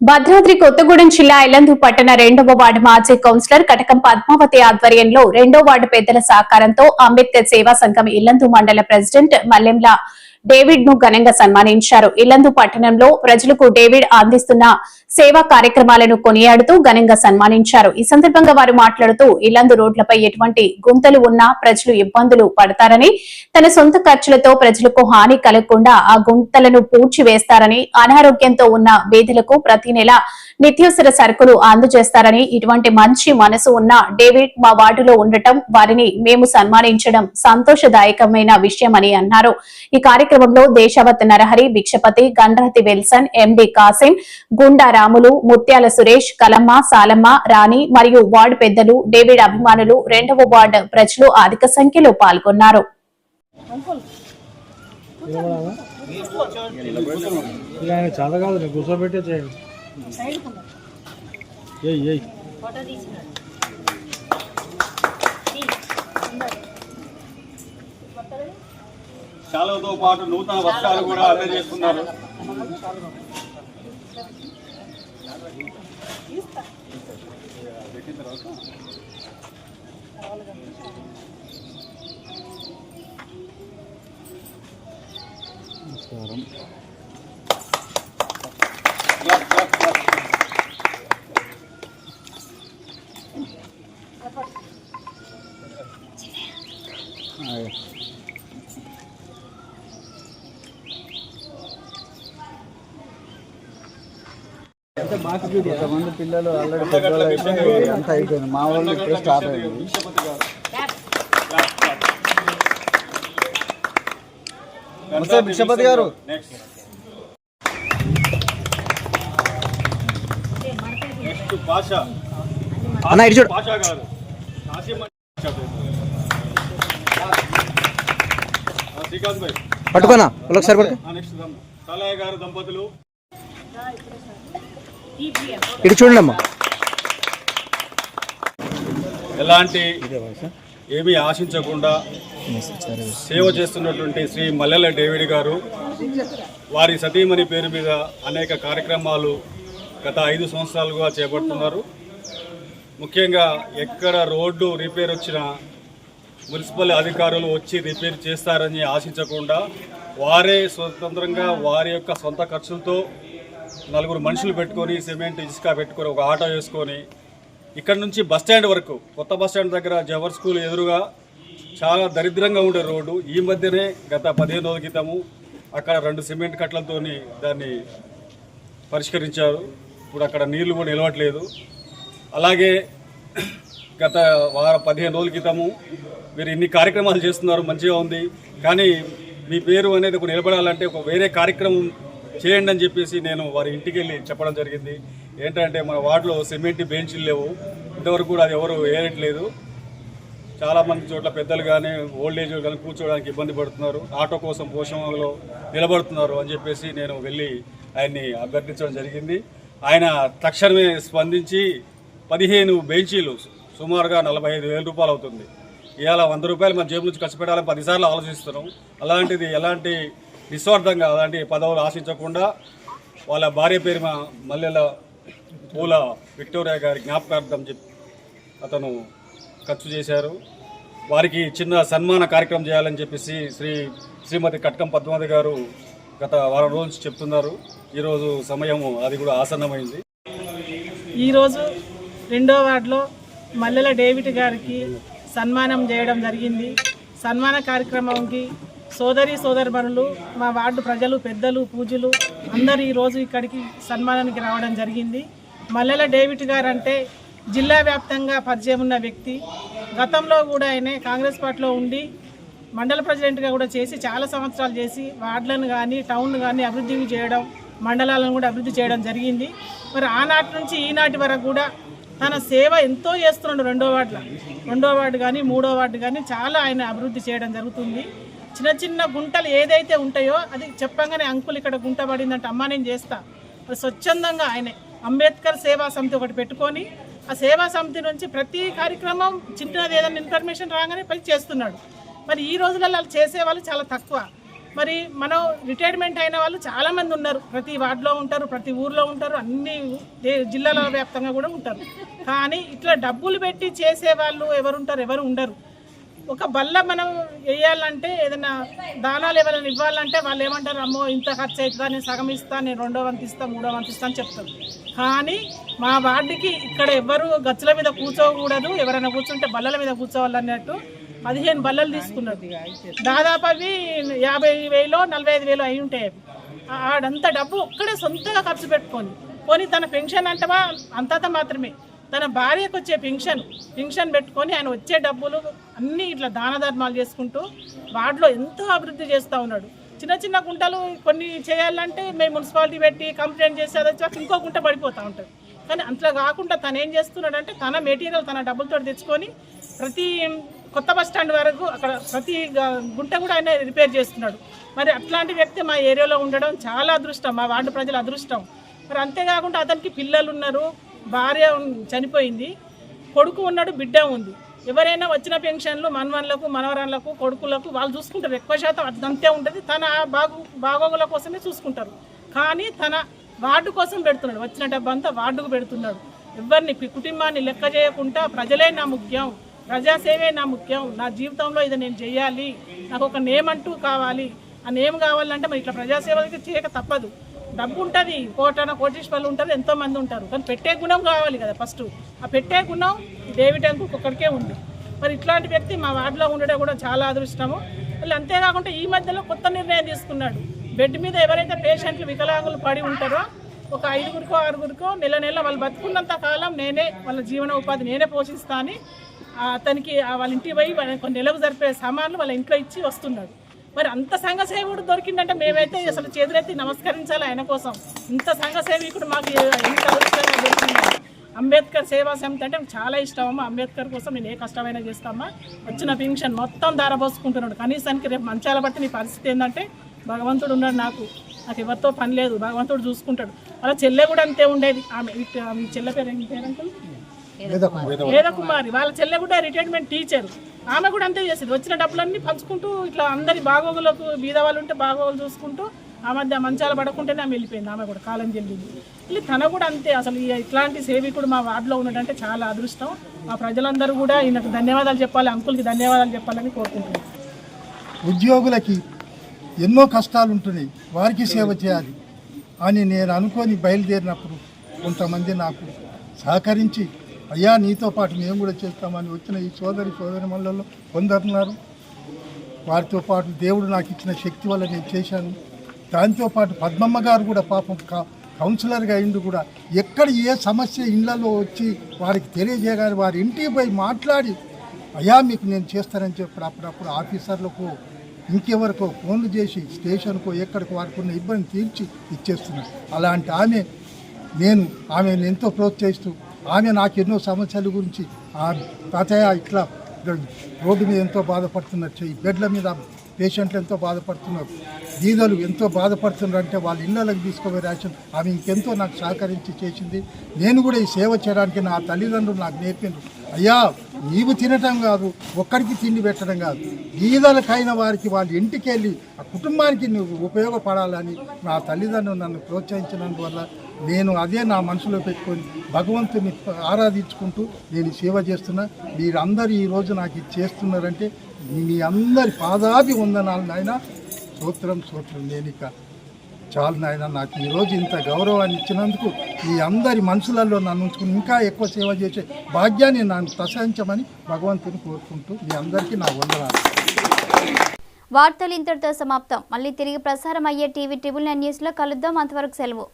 భద్రాద్రి కొత్తగూడెం జిల్లా ఇల్లందు పట్టణ రెండవ వార్డు మాజీ కౌన్సిలర్ కటకం పద్మావతి ఆధ్వర్యంలో రెండో వార్డు పెద్దల సహకారంతో అంబేద్కర్ సేవా సంఘం ఇల్లందు మండల ప్రెసిడెంట్ మల్లెంల డేవిడ్ను ఘనంగా సన్మానించారు. ఇల్లందు పట్టణంలో ప్రజలకు డేవిడ్ అందిస్తున్న సేవా కార్యక్రమాలను కొనియాడుతూ ఘనంగా సన్మానించారు. ఈ సందర్భంగా వారు మాట్లాడుతూ ఇల్లందు రోడ్లపై ఎటువంటి గుంతలు ఉన్నా ప్రజలు ఇబ్బందులు పడతారని తన సొంత ఖర్చులతో ప్రజలకు హాని కలగకుండా ఆ గుంతలను పూడ్చివేస్తారని అనారోగ్యంతో ఉన్న వేధులకు ప్రతి నెల నిత్యావసర సరుకులు అందజేస్తారని ఇటువంటి మంచి మనసు ఉన్న డేవిడ్ మా వార్డులో ఉండటం వారిని మేము సన్మానించడం సంతోషదాయకమైన విషయమని అన్నారు. ఈ కార్యక్రమంలో దేశావత్ నరహరి భిక్షపతి గండ్రతి విల్సన్ ఎండి కాసిం గుండా రాములు ముత్యాల సురేష్ కలమ్మ సాలమ్మ రాణి మరియు వార్డు పెద్దలు డేవిడ్ అభిమానులు రెండవ వార్డు ప్రజలు అధిక సంఖ్యలో పాల్గొన్నారు. చాలా కాదు కూర్చోబెట్టే చేయండి. ఏయ్ ఏయ్. శాలతో పాటు నూతన వస్త్రాలు కూడా అందజేస్తున్నారు నమస్కారం. కొంతమంది పిల్లలు ఆల్రెడీ పెద్దవాళ్ళు అయితే అంతా అయిపోయింది. మా వాళ్ళు ఇప్పుడే స్టార్ట్ అయింది. విషపతి గారు నమస్తే భిక్షపతి గారు. నెక్స్ట్ నెక్స్ట్ భాష అన్న, ఇటు చూడు. పట్టుకోనా? ఒకసారి పట్టుకో నెక్స్ట్ సాలయ్య గారు దంపతులు. ఇటు చూడండి అమ్మా ఎలాంటి ఏమీ ఆశించకుండా సేవ చేస్తున్నటువంటి శ్రీ మల్లెల డేవిడ్ గారు వారి సతీమణి పేరు మీద అనేక కార్యక్రమాలు గత ఐదు సంవత్సరాలుగా చేపడుతున్నారు. ముఖ్యంగా ఎక్కడ రోడ్డు రిపేర్ వచ్చినా మున్సిపల్ అధికారులు వచ్చి రిపేర్ చేస్తారని ఆశించకుండా వారే స్వతంత్రంగా వారి యొక్క సొంత ఖర్చులతో నలుగురు మనుషులు పెట్టుకొని సిమెంట్ ఇసుక పెట్టుకొని ఒక ఆటో వేసుకొని ఇక్కడ నుంచి బస్ స్టాండ్ వరకు కొత్త బస్ స్టాండ్ దగ్గర జవహర్ స్కూల్ ఎదురుగా చాలా దరిద్రంగా ఉండే రోడ్డు. ఈ మధ్యనే గత పదిహేను రోజుల క్రితము అక్కడ రెండు సిమెంట్ కట్టలతోని దాన్ని పరిష్కరించారు. ఇప్పుడు అక్కడ నీళ్ళు కూడా నిలవట్లేదు. అలాగే గత వార పదిహేను రోజుల క్రితము మీరు ఇన్ని కార్యక్రమాలు చేస్తున్నారు మంచిగా ఉంది. కానీ మీ పేరు అనేది ఒక నిలబడాలంటే ఒక వేరే కార్యక్రమం చేయండి అని చెప్పేసి నేను వారి ఇంటికి వెళ్ళి చెప్పడం జరిగింది. ఏంటంటే మన వార్డులో సిమెంట్ బెంచ్లు లేవు. ఇంతవరకు కూడా అది ఎవరు వేయట్లేదు చాలామంది చోట్ల పెద్దలు కానీ ఓల్డ్ ఏజ్ కానీ కూర్చోవడానికి ఇబ్బంది పడుతున్నారు. ఆటో కోసం పోషణలో నిలబడుతున్నారు అని చెప్పేసి నేను వెళ్ళి ఆయన్ని అభ్యర్థించడం జరిగింది. ఆయన తక్షణమే స్పందించి పదిహేను బెంచీలు సుమారుగా నలభై ఐదు వేల రూపాయలు అవుతుంది. ఇవాళ వంద రూపాయలు మన జేబు నుంచి ఖర్చు పెట్టాలని పదిసార్లు ఆలోచిస్తున్నాం. అలాంటిది ఎలాంటి నిస్వార్థంగా అలాంటి పదవులు ఆశించకుండా వాళ్ళ భార్య పేరు మల్లెల పూల విక్టోరియా గారి జ్ఞాపకార్థం చెప్పి అతను ఖర్చు చేశారు. వారికి చిన్న సన్మాన కార్యక్రమం చేయాలని చెప్పేసి శ్రీ శ్రీమతి కట్కం పద్మావతి గారు గత వారం రోజు చెప్తున్నారు. ఈరోజు సమయం అది కూడా ఆసన్నమైంది. ఈరోజు రెండో వార్డులో మల్లెల డేవిడ్ గారికి సన్మానం చేయడం జరిగింది. సన్మాన కార్యక్రమంకి సోదరి సోదరిమణులు మా వార్డు ప్రజలు పెద్దలు పూజలు అందరూ ఈరోజు ఇక్కడికి సన్మానానికి రావడం జరిగింది. మల్లెల డేవిడ్ గారు అంటే జిల్లా వ్యాప్తంగా పరిచయం ఉన్న వ్యక్తి. గతంలో కూడా ఆయన కాంగ్రెస్ పార్టీలో ఉండి మండల ప్రెసిడెంట్గా కూడా చేసి చాలా సంవత్సరాలు చేసి వార్డులను కానీ టౌన్ కానీ అభివృద్ధి చేయడం మండలాలను కూడా అభివృద్ధి చేయడం జరిగింది. మరి ఆనాటి నుంచి ఈనాటి వరకు కూడా తన సేవ ఎంతో చేస్తున్నాడు రెండో వార్డులో. రెండో వార్డు కానీ మూడో వార్డు కానీ చాలా ఆయన అభివృద్ధి చేయడం జరుగుతుంది. చిన్న చిన్న గుంటలు ఏదైతే ఉంటాయో అది చెప్పంగానే అంకుల్ ఇక్కడ గుంట పడిందంటే అమ్మా నేను చేస్తా. అది స్వచ్ఛందంగా ఆయనే. అంబేద్కర్ సేవా సమితి ఒకటి పెట్టుకొని ఆ సేవా సమితి నుంచి ప్రతి కార్యక్రమం చిన్నది ఏదైనా ఇన్ఫర్మేషన్ రాగానే పని చేస్తున్నాడు. మరి ఈ రోజులలో అలా చేసేవాళ్ళు చాలా తక్కువ. మరి మనం రిటైర్మెంట్ అయిన వాళ్ళు చాలామంది ఉన్నారు. ప్రతి వార్డులో ఉంటారు ప్రతి ఊర్లో ఉంటారు అన్ని జిల్లాల వ్యాప్తంగా కూడా ఉంటారు. కానీ ఇట్లా డబ్బులు పెట్టి చేసే వాళ్ళు ఎవరు ఉంటారు ఎవరు ఉండరు. ఒక బల్ల మనం వేయాలంటే ఏదైనా దానాలు ఎవరైనా ఇవ్వాలంటే వాళ్ళు ఏమంటారు అమ్మో ఇంత ఖర్చు అవుతుందా నేను సగం ఇస్తా నేను రెండో వంతు ఇస్తా మూడో వంతు ఇస్తా అని చెప్తారు. కానీ మా వార్డుకి ఇక్కడ ఎవరు గచ్చుల మీద కూర్చోకూడదు. ఎవరైనా కూర్చుంటే బల్లల మీద కూర్చోవాలన్నట్టు పదిహేను బల్లలు తీసుకున్నారు. దాదాపు అవి యాభై వేలో నలభై ఐదు వేలు అయి ఉంటాయి ఆడంత డబ్బు ఒక్కడే సొంతంగా ఖర్చు పెట్టుకొని పోనీ తన పెన్షన్ అంటవా? అంతంత మాత్రమే. తన భార్యకు వచ్చే పింఛన్ పింఛన్ పెట్టుకొని ఆయన వచ్చే డబ్బులు అన్నీ ఇట్లా దాన ధర్మాలు చేసుకుంటూ వాటిలో ఎంతో అభివృద్ధి చేస్తూ ఉన్నాడు. చిన్న చిన్న గుంటలు కొన్ని చేయాలంటే మేము మున్సిపాలిటీ పెట్టి కంప్లైంట్ చేసి అది వచ్చాక ఇంకో గుంట పడిపోతూ ఉంటుంది. కానీ అట్లా కాకుండా తను ఏం చేస్తున్నాడంటే తన మెటీరియల్ తన డబ్బులతో తెచ్చుకొని ప్రతి కొత్త బస్ స్టాండ్ వరకు అక్కడ ప్రతి గుంట కూడా ఆయన రిపేర్ చేస్తున్నాడు. మరి అట్లాంటి వ్యక్తి మా ఏరియాలో ఉండడం చాలా అదృష్టం మా వార్డు ప్రజల అదృష్టం. మరి అంతేకాకుండా అతనికి పిల్లలు ఉన్నారు భార్య చనిపోయింది. కొడుకు ఉన్నాడు బిడ్డ ఉంది. ఎవరైనా వచ్చిన పెన్షన్లు మనవన్లకు మనవరాళ్ళకు కొడుకులకు వాళ్ళు చూసుకుంటారు. ఎక్కువ శాతం అదంతే ఉంటుంది. తన బాగు బాగోగుల కోసమే చూసుకుంటారు. కానీ తన వార్డు కోసం పెడుతున్నాడు. వచ్చిన డబ్బంతా వార్డుకు పెడుతున్నాడు. ఎవరిని? కుటుంబాన్ని లెక్క చేయకుండా ప్రజలే నా ముఖ్యం. ప్రజాసేవే నా ముఖ్యం. నా జీవితంలో ఇది నేను చేయాలి. నాకు ఒక నేమ్ అంటూ కావాలి. ఆ నేమ్ కావాలంటే మరి ఇట్లా ప్రజాసేవలకి చేయక తప్పదు. డబ్బు ఉంటుంది కోటన కోటీశ్వర్లు ఉంటారు ఎంతో మంది ఉంటారు. కానీ పెట్టే గుణం కావాలి కదా ఫస్ట్. ఆ పెట్టే గుణం డేవిడ్ అంకు ఒక్కడికే ఉంది. మరి ఇట్లాంటి వ్యక్తి మా వార్డులో ఉండడం కూడా చాలా అదృష్టము. మళ్ళీ అంతేకాకుండా ఈ మధ్యలో కొత్త నిర్ణయం తీసుకున్నాడు. బెడ్ మీద ఎవరైతే పేషెంట్లు వికలాంగులు పడి ఉంటారో ఒక ఐదుగురికో ఆరుగురికో నెల నెల వాళ్ళు బతుకున్నంత కాలం నేనే వాళ్ళ జీవన ఉపాధి నేనే పోషిస్తా అని అతనికి వాళ్ళ ఇంటికి పోయి వాళ్ళ కొన్ని నెలకు జరిపే సామాన్లు వాళ్ళ ఇంట్లో ఇచ్చి వస్తున్నాడు. మరి అంత సంఘ సేవకుడు దొరికిందంటే మేమైతే అసలు చేతులెత్తి నమస్కరించాలి ఆయన కోసం. ఇంత సంఘ సేవకుడు మాకు ఎంత అదృష్టంగా దొరికింది అంబేద్కర్ సేవా సమితి అంటే చాలా ఇష్టం అమ్మా. అంబేద్కర్ కోసం నేను ఏ కష్టమైనా చేస్తామా? వచ్చిన పెన్షన్ మొత్తం దారబోసుకుంటున్నాడు కనీసానికి రేపు మంచాల బట్టి నీ పరిస్థితి ఏంటంటే భగవంతుడు ఉన్నాడు నాకు. నాకు ఎవరితో పని లేదు. భగవంతుడు చూసుకుంటాడు. అలా చెల్లె కూడా అంతే ఉండేది. ఆమె ఆమె చెల్లె పేరు ఏం పేరు వేదకుమారి వాళ్ళ చెల్లె కూడా రిటైర్మెంట్ టీచర్. ఆమె కూడా అంతే చేసేది. వచ్చిన డబ్బులన్నీ పంచుకుంటూ ఇట్లా అందరి బాగోగులకు బీద వాళ్ళు ఉంటే బాగోగులు చూసుకుంటూ ఆ మధ్య మంచాలు పడకుంటేనే ఆమె వెళ్ళిపోయింది. ఆమె కూడా కాలం చెల్లింది. మళ్ళీ తన కూడా అంతే. అసలు ఈ ఇట్లాంటి సేవికుడు మా వార్డులో ఉన్నాడంటే చాలా అదృష్టం. మా ప్రజలందరూ కూడా ఈయనకు ధన్యవాదాలు చెప్పాలి అంకుల్కి ధన్యవాదాలు చెప్పాలని కోరుకుంటున్నాను ఉద్యోగులకి ఎన్నో కష్టాలు ఉంటున్నాయి. వారికి సేవ చేయాలి అని నేను అనుకొని బయలుదేరినప్పుడు కొంతమంది నాకు సహకరించి అయ్యా నీతో పాటు మేము కూడా చేస్తామని వచ్చిన ఈ సోదరి సోదరి మళ్ళలో కొందరున్నారు వారితో పాటు దేవుడు నాకు ఇచ్చిన శక్తి వల్ల నేను చేశాను. దాంతోపాటు పద్మమ్మ గారు కూడా పాపం కా- కౌన్సిలర్గా అయిండు కూడా ఎక్కడ ఏ సమస్య ఇళ్ళలో వచ్చి వారికి తెలియజేయగానే వారి ఇంటికి పోయి మాట్లాడి అయ్యా మీకు నేను చేస్తానని చెప్పి అప్పుడప్పుడు ఆఫీసర్లకు ఇంకెవరికో ఫోన్లు చేసి స్టేషన్కో ఎక్కడికో వారికి ఉన్న ఇబ్బంది తీర్చి ఇచ్చేస్తున్నారు. అలాంటి ఆమె నేను ఆమెను ఎంతో ప్రోత్సహిస్తూ ఆమె నాకు ఎన్నో సమస్యల గురించి తాతయ్య ఇట్లా రోడ్డు మీద ఎంతో బాధపడుతున్నారు చెయ్యి బెడ్ల మీద పేషెంట్లు ఎంతో బాధపడుతున్నారు దీదలు ఎంతో బాధపడుతున్నారు అంటే వాళ్ళ ఇళ్ళకి తీసుకుపోయి రాసిన ఆమె ఇంకెంతో నాకు సహకరించి చేసింది. నేను కూడా ఈ సేవ చేయడానికి నా తల్లిదండ్రులు నాకు నేర్పిండ్రు అయ్యా నీవు తినటం కాదు ఒక్కడికి తిండి పెట్టడం కాదు. గీదలకైన వారికి వాళ్ళ ఇంటికి వెళ్ళి ఆ కుటుంబానికి నువ్వు ఉపయోగపడాలని నా తల్లిదండ్రులు నన్ను ప్రోత్సహించినందువల్ల నేను అదే నా మనసులో పెట్టుకొని భగవంతుని ఆరాధించుకుంటూ నేను సేవ చేస్తున్నా. మీరందరూ ఈరోజు నాకు ఇది చేస్తున్నారంటే మీ అందరి పాదాభి వందనాలు నాయన. సూత్రం సూత్రం నేను ఇక చాలు నాయన. నాకు ఈరోజు ఇంత గౌరవాన్ని ఇచ్చినందుకు మీ అందరి మనసులలో నన్ను ఉంచుకుని ఇంకా ఎక్కువ సేవ చేసే భాగ్యాన్ని నన్ను ప్రశంసమని భగవంతుని కోరుకుంటూ మీ అందరికీ నా వందనాలు. వార్తలు ఇంతటితో సమాప్తం. మళ్ళీ తిరిగి ప్రసారం అయ్యే టీవీ ట్రిబుల్ నైన్ న్యూస్లో కలుద్దాం. అంతవరకు సెలవు.